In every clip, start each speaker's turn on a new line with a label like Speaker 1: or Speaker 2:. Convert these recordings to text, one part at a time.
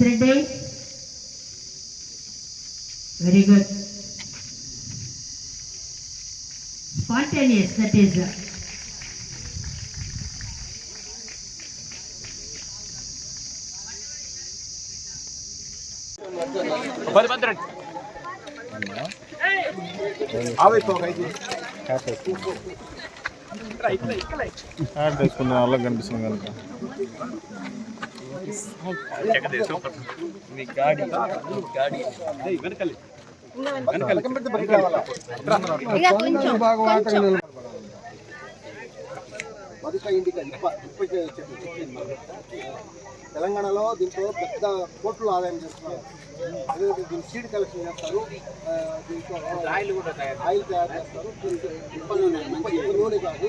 Speaker 1: yesterday? Very good. Spontaneous,
Speaker 2: that is. Uh, ಬರ ಬಂದ್ರೆ తెలంగాణలో దీంతో పెద్ద కోట్లు ఆదాయం చేస్తున్నారు. ఎందుకంటే దీన్ని సీడ్ కలెక్షన్ చేస్తారు. ఆ, దీంతో ఆయిల్ కూడా ఆయిల్ తయారు చేస్తారు. నూనె కాదు.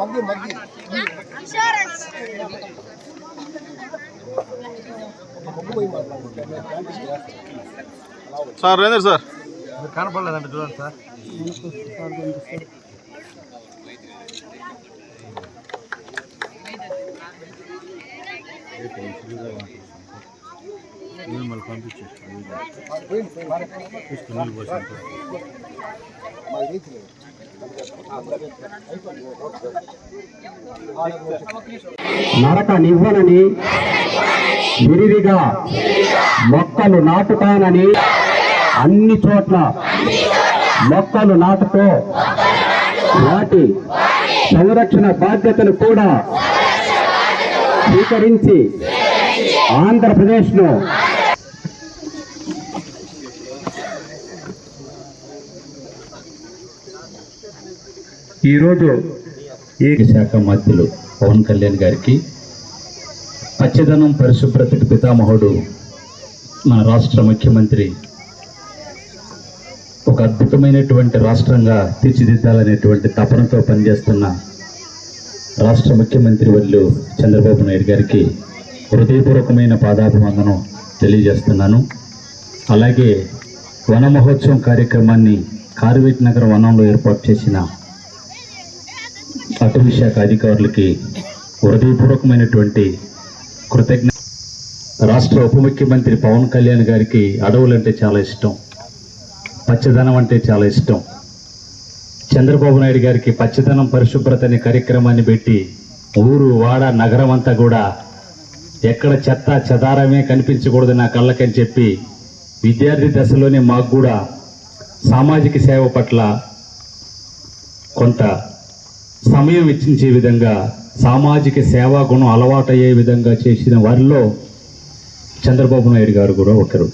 Speaker 2: మగ్గి మగ్గి
Speaker 1: సార్ రేందర్ సార్
Speaker 3: కనపడలేదండి చూడండి సార్
Speaker 2: మా పంపించేస్తాను
Speaker 4: నరక నివ్వనని విరివిగా మొక్కలు నాటుతానని అన్ని చోట్ల మొక్కలు నాటుతో వాటి సంరక్షణ బాధ్యతను కూడా స్వీకరించి ఆంధ్రప్రదేశ్ను ఈరోజు ఈ శాఖ మంత్రులు పవన్ కళ్యాణ్ గారికి పచ్చదనం పరిశుభ్రతకు పితామహుడు మన రాష్ట్ర ముఖ్యమంత్రి ఒక అద్భుతమైనటువంటి రాష్ట్రంగా తీర్చిదిద్దాలనేటువంటి తపనతో పనిచేస్తున్న రాష్ట్ర ముఖ్యమంత్రి వల్లు చంద్రబాబు నాయుడు గారికి హృదయపూర్వకమైన పాదాభివందనం తెలియజేస్తున్నాను. అలాగే వన మహోత్సవం కార్యక్రమాన్ని కార్వేట్ నగర వనంలో ఏర్పాటు చేసిన అటవీశాఖ అధికారులకి హృదయపూర్వకమైనటువంటి కృతజ్ఞ రాష్ట్ర ఉప ముఖ్యమంత్రి పవన్ కళ్యాణ్ గారికి అడవులంటే చాలా ఇష్టం. పచ్చదనం అంటే చాలా ఇష్టం. చంద్రబాబు నాయుడు గారికి పచ్చదనం పరిశుభ్రత అనే కార్యక్రమాన్ని పెట్టి ఊరు వాడ నగరం అంతా కూడా ఎక్కడ చెత్త చెదారమే కనిపించకూడదు నా కళ్ళకని చెప్పి విద్యార్థి దశలోనే మాకు కూడా సామాజిక సేవ పట్ల కొంత సమయం వెచ్చించే విధంగా సామాజిక సేవా గుణం అలవాటయ్యే విధంగా చేసిన వారిలో చంద్రబాబు నాయుడు గారు కూడా ఒకరు.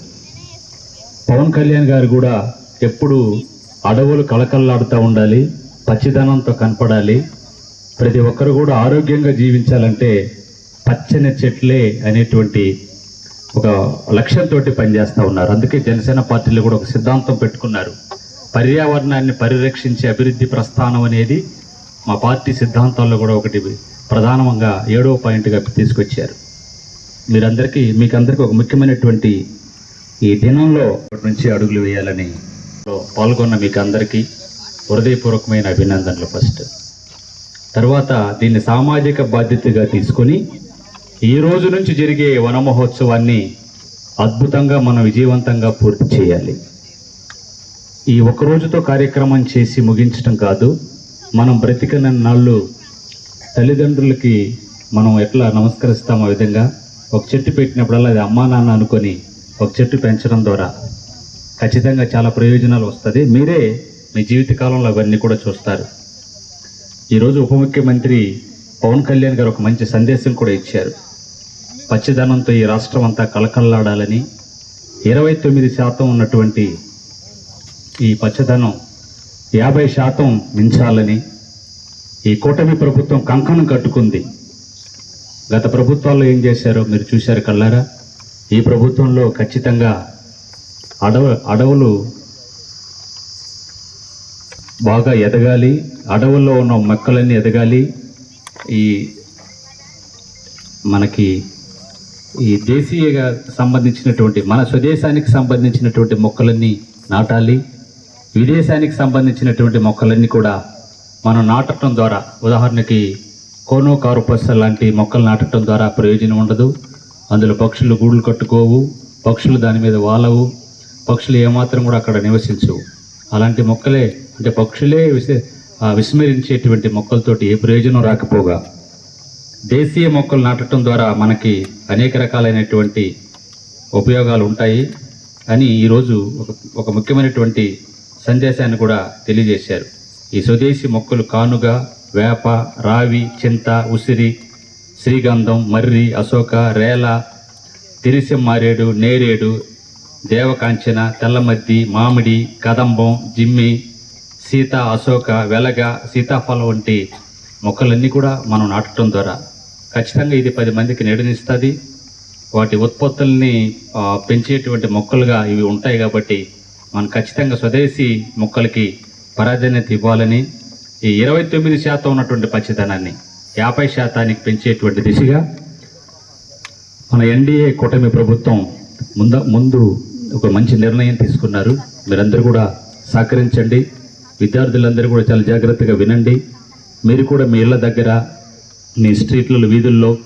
Speaker 4: పవన్ కళ్యాణ్ గారు కూడా ఎప్పుడు అడవులు కళకళలాడుతూ ఉండాలి పచ్చిదనంతో కనపడాలి. ప్రతి ఒక్కరు కూడా ఆరోగ్యంగా జీవించాలంటే పచ్చని చెట్లే అనేటువంటి ఒక లక్ష్యంతో పనిచేస్తూ ఉన్నారు. అందుకే జనసేన పార్టీలో కూడా ఒక సిద్ధాంతం పెట్టుకున్నారు. పర్యావరణాన్ని పరిరక్షించే అభివృద్ధి ప్రస్థానం అనేది మా పార్టీ సిద్ధాంతాల్లో కూడా ఒకటి ప్రధానంగా ఏడవ పాయింట్గా తీసుకొచ్చారు. మీరందరికీ మీకందరికీ ఒక ముఖ్యమైనటువంటి ఈ దినంలో నుంచి అడుగులు వేయాలని పాల్గొన్న మీకు అందరికీ హృదయపూర్వకమైన అభినందనలు ఫస్ట్. తర్వాత దీన్ని సామాజిక బాధ్యతగా తీసుకొని ఈ రోజు నుంచి జరిగే వన మహోత్సవాన్ని అద్భుతంగా మనం విజయవంతంగా పూర్తి చేయాలి. ఈ ఒక రోజుతో కార్యక్రమం చేసి ముగించడం కాదు మనం బ్రతికిన నాళ్ళు తల్లిదండ్రులకి మనం ఎట్లా నమస్కరిస్తామో విధంగా ఒక చెట్టు పెట్టినప్పుడల్లా అది అమ్మా నాన్న అనుకొని ఒక చెట్టు పెంచడం ద్వారా ఖచ్చితంగా చాలా ప్రయోజనాలు వస్తుంది. మీరే మీ జీవితకాలంలో అవన్నీ కూడా చూస్తారు. ఈరోజు ఉప ముఖ్యమంత్రి పవన్ కళ్యాణ్ గారు ఒక మంచి సందేశం కూడా ఇచ్చారు. పచ్చదనంతో ఈ రాష్ట్రం అంతా కలకల్లాడాలని ఇరవై తొమ్మిది శాతం ఉన్నటువంటి ఈ పచ్చదనం యాభై శాతం మించాలని ఈ కూటమి ప్రభుత్వం కంకణం కట్టుకుంది. గత ప్రభుత్వాల్లో ఏం చేశారో మీరు చూశారు కళ్ళారా? ఈ ప్రభుత్వంలో ఖచ్చితంగా అడవ అడవులు బాగా ఎదగాలి అడవుల్లో ఉన్న మొక్కలన్నీ ఎదగాలి. ఈ మనకి ఈ దేశీయగా సంబంధించినటువంటి మన స్వదేశానికి సంబంధించినటువంటి మొక్కలన్నీ నాటాలి. విదేశానికి సంబంధించినటువంటి మొక్కలన్నీ కూడా మనం నాటడం ద్వారా ఉదాహరణకి కోనో కారుపస్ లాంటి మొక్కలు నాటడం ద్వారా ప్రయోజనం ఉండదు. అందులో పక్షులు గూళ్ళు కట్టుకోవు పక్షులు దాని మీద వాలవు పక్షులు ఏమాత్రం కూడా అక్కడ నివసించవు. అలాంటి మొక్కలే అంటే పక్షులే విస ఆ విస్మరించేటువంటి మొక్కలతోటి ఏ ప్రయోజనం రాకపోగా. దేశీయ మొక్కలు నాటడం ద్వారా మనకి అనేక రకాలైనటువంటి ఉపయోగాలు ఉంటాయి. అని ఈరోజు ఒక ఒక ముఖ్యమైనటువంటి సందేశాన్ని కూడా తెలియజేశారు. ఈ స్వదేశీ మొక్కలు కానుగ వేప రావి చింత ఉసిరి శ్రీగంధం మర్రి అశోక రేల తిరిసిమ్మారేడు నేరేడు దేవకాంచన తెల్లమద్ది మామిడి కదంబం జిమ్మి సీత అశోక వెలగ సీతాఫలం వంటి మొక్కలన్నీ కూడా మనం నాటడం ద్వారా ఖచ్చితంగా ఇది పది మందికి నీడనిస్తుంది. వాటి ఉత్పత్తుల్ని పెంచేటువంటి మొక్కలుగా ఇవి ఉంటాయి కాబట్టి మనం ఖచ్చితంగా స్వదేశీ మొక్కలకి ప్రాధాన్యత ఇవ్వాలని ఈ ఇరవై తొమ్మిది శాతం ఉన్నటువంటి పచ్చదనాన్ని యాభై శాతానికి పెంచేటువంటి దిశగా మన ఎన్డీఏ కూటమి ప్రభుత్వం ముంద ముందు ఒక మంచి నిర్ణయం తీసుకున్నారు. మీరందరూ కూడా సహకరించండి. విద్యార్థులందరూ కూడా చాలా జాగ్రత్తగా వినండి. మీరు కూడా మీ ఇళ్ళ దగ్గర మీ స్ట్రీట్లలో వీధుల్లో